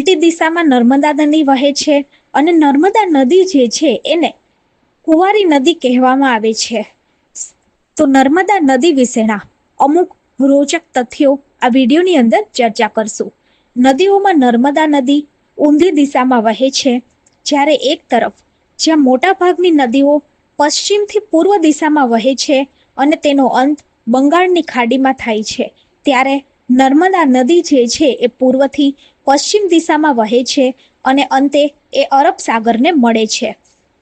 ઉલટી દિશામાં નર્મદા નદી વહે છે અને નર્મદા નદી જે છે એને કુંવારી નદી કહેવામાં આવે છે. તો નર્મદા નદી વિશેના અમુક રોચક તથ્યો આ વિડીયોની અંદર ચર્ચા કરશું. નદીઓમાં નર્મદા નદી ઊંધી દિશામાં વહે છે. જ્યારે એક તરફ જ્યાં મોટાભાગની નદીઓ પશ્ચિમથી પૂર્વ દિશામાં વહે છે અને તેનો અંત બંગાળની ખાડીમાં થાય છે. ત્યારે નર્મદા નદી જે છે એ પૂર્વથી પશ્ચિમ દિશામાં વહે છે અને અંતે એ અરબ સાગરને મળે છે.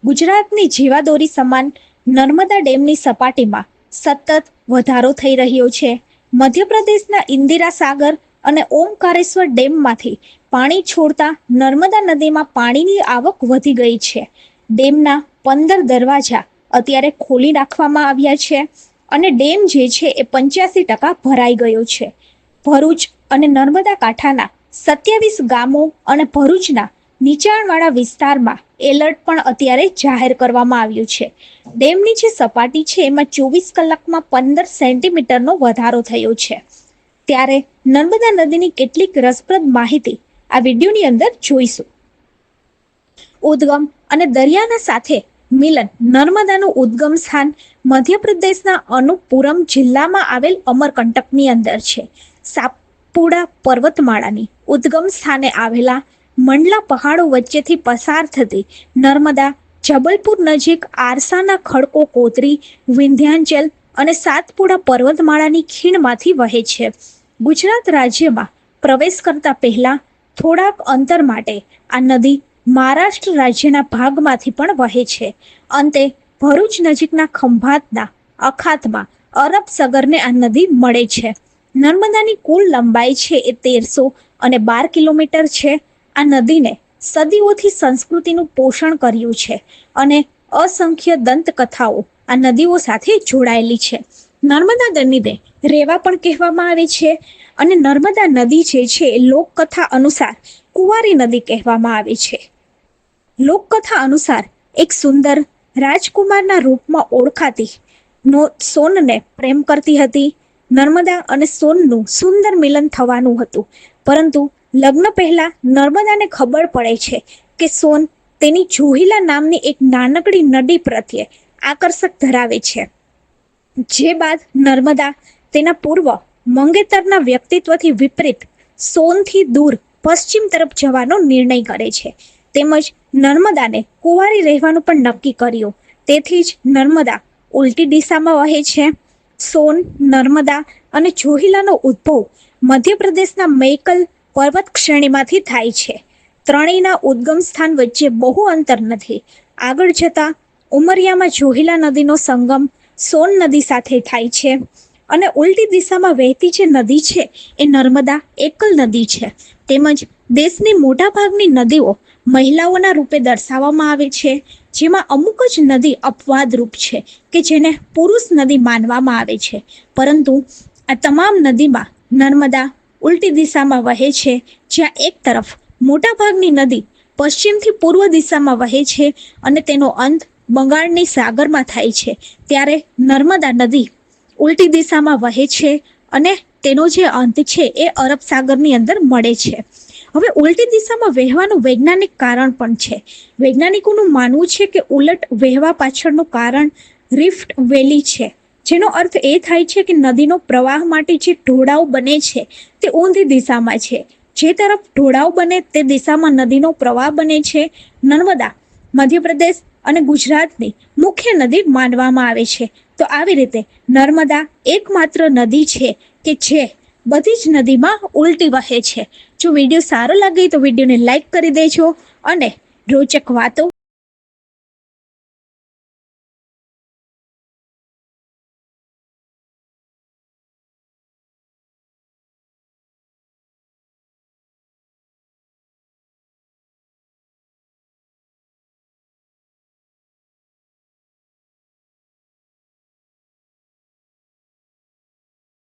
ગુજરાતની જીવાદોરી સમાન નર્મદા ડેમની સપાટીમાં સતત વધારો થઈ રહ્યો છે. મધ્યપ્રદેશના ઇન્દિરા સાગર અને ઓમકારેશ્વર ડેમમાંથી પાણી છોડતા નર્મદા નદીમાં પાણીની આવક વધી ગઈ છે. ડેમના પંદર દરવાજા અત્યારે ખોલી નાખવામાં આવ્યા છે અને ડેમ જે છે એ પંચ્યાસી ટકા ભરાઈ ગયો છે. ભરૂચ અને નર્મદા કાંઠાના સત્યાવીસ ગામો અને ભરૂચના નીચાણવાળા વિસ્તારમાં એલર્ટ પણ અત્યારે જાહેર કરવામાં આવ્યું છે. ડેમની જે સપાટી છે, એમાં ચોવીસ કલાકમાં પંદર સેન્ટીમીટરનો વધારો થયો છે. ત્યારે નર્મદા નદીની કેટલીક રસપ્રદ માહિતી આ વિડીયોની અંદર જોઈશું. ઉદ્ગમ અને દરિયાના સાથે મિલન. નર્મદાનું ઉદ્ગમ સ્થાન મધ્યપ્રદેશના અનુપુરમ જિલ્લામાં આવેલ અમરકંટકની અંદર છે. સાપુડા પર્વતમાળાની ઉદ્ગમ સ્થાને આવેલા મંડલા પહાડો વચ્ચેથી પસાર થતી નર્મદા, જબલપુર નજીક આરસાના ખડકો કોતરી, વિંધ્યાંચલ અને સાતપુડા પર્વતમાળાની ખીણમાંથી વહે છે. ગુજરાત રાજ્યમાં પ્રવેશ કરતા પહેલા થોડાક અંતર માટે આ નદી મહારાષ્ટ્ર રાજ્યના ભાગમાંથી પણ વહે છે. અંતે ભરૂચ નજીકના ખંભાતના અખાતમાં અરબ સગરને આ નદી મળે છે. નર્મદાની કુલ લંબાઈ છે એ તેરસો અને બાર કિલોમીટર છે. આ નદીને સદીઓથી સંસ્કૃતિનું પોષણ કર્યું છે અને અસંખ્ય દંતકથાઓ આ નદીઓ સાથે જોડાયેલી છે. નર્મદા નદીને રેવા પણ કહેવામાં આવે છે અને નર્મદા નદી જે છે એ લોકકથા અનુસાર કુંવારી નદી કહેવામાં આવે છે. લોકકથા અનુસાર એક સુંદર રાજકુમારના રૂપમાં ઓળખાતી નો સોનને પ્રેમ કરતી હતી. નર્મદા અને સોનનું સુંદર મિલન થવાનું હતું. પરંતુ લગ્ન પહેલા નર્મદાને ખબર પડે છે કે સોન તેની જોહિલા નામની એક નાનકડી નદી પ્રત્યે આકર્ષક ધરાવે છે. જે બાદ નર્મદા તેના પૂર્વ મંગેતરના વ્યક્તિત્વથી વિપરીત સોનથી દૂર પશ્ચિમ તરફ જવાનો નિર્ણય કરે છે. તેમજ નર્મદાને કુંવારી રહેવાનું પણ નક્કી કર્યું. તેથી જ નર્મદા ઉલટી દિશામાં વહે છે. સોન, નર્મદા અને જોહિલાનો ઉદ્ભવ મધ્યપ્રદેશના મૈકલ પર્વત શ્રેણીમાંથી થાય છે. ત્રણેયના ઉદ્ગમ સ્થાન વચ્ચે બહુ અંતર નથી. આગળ જતા ઉમરિયામાં જોહિલા નદીનો સંગમ સોન નદી સાથે થાય છે અને ઉલટી દિશામાં વહેતી જે નદી છે એ નર્મદા એકલ નદી છે. તેમજ દેશની મોટાભાગની નદીઓ મહિલાઓના રૂપે દર્શાવવામાં આવે છે. જેમાં અમુક જ નદી અપવાદરૂપ છે કે જેને પુરુષ નદી માનવામાં આવે છે. પરંતુ આ તમામ નદીમાં નર્મદા ઉલટી દિશામાં વહે છે, જ્યાં એક તરફ મોટાભાગની નદી પશ્ચિમથી પૂર્વ દિશામાં વહે છે અને તેનો અંત બંગાળની સાગરમાં થાય છે. ત્યારે નર્મદા નદી ઉલટી દિશામાં વહે છે અને તેનો જે અંત છે એ અરબ સાગરની અંદર મળે છે. હવે ઉલટી દિશામાં વહેવાનું વૈજ્ઞાનિક કારણ પણ છે. વૈજ્ઞાનિકોનું માનવું છે કે ઉલટ વહેવા પાછળનું કારણ રિફ્ટ વેલી છે. જેનો અર્થ એ થાય છે કે નદીનો પ્રવાહ માટે જે ઢોળાવ બને છે, તે ઊંધી દિશામાં છે. જે તરફ ઢોળાવ બને, તે દિશામાં નદીનો પ્રવાહ બને છે. નર્મદા, મધ્યપ્રદેશ અને ગુજરાતની મુખ્ય નદી માનવામાં આવે છે. તો આવી રીતે નર્મદા એકમાત્ર નદી છે કે જે બધી જ નદીમાં ઉલટી વહે છે. જો વીડિયો સારો લાગે તો વિડીયોને લાઈક કરી દેજો અને રોચક વાતો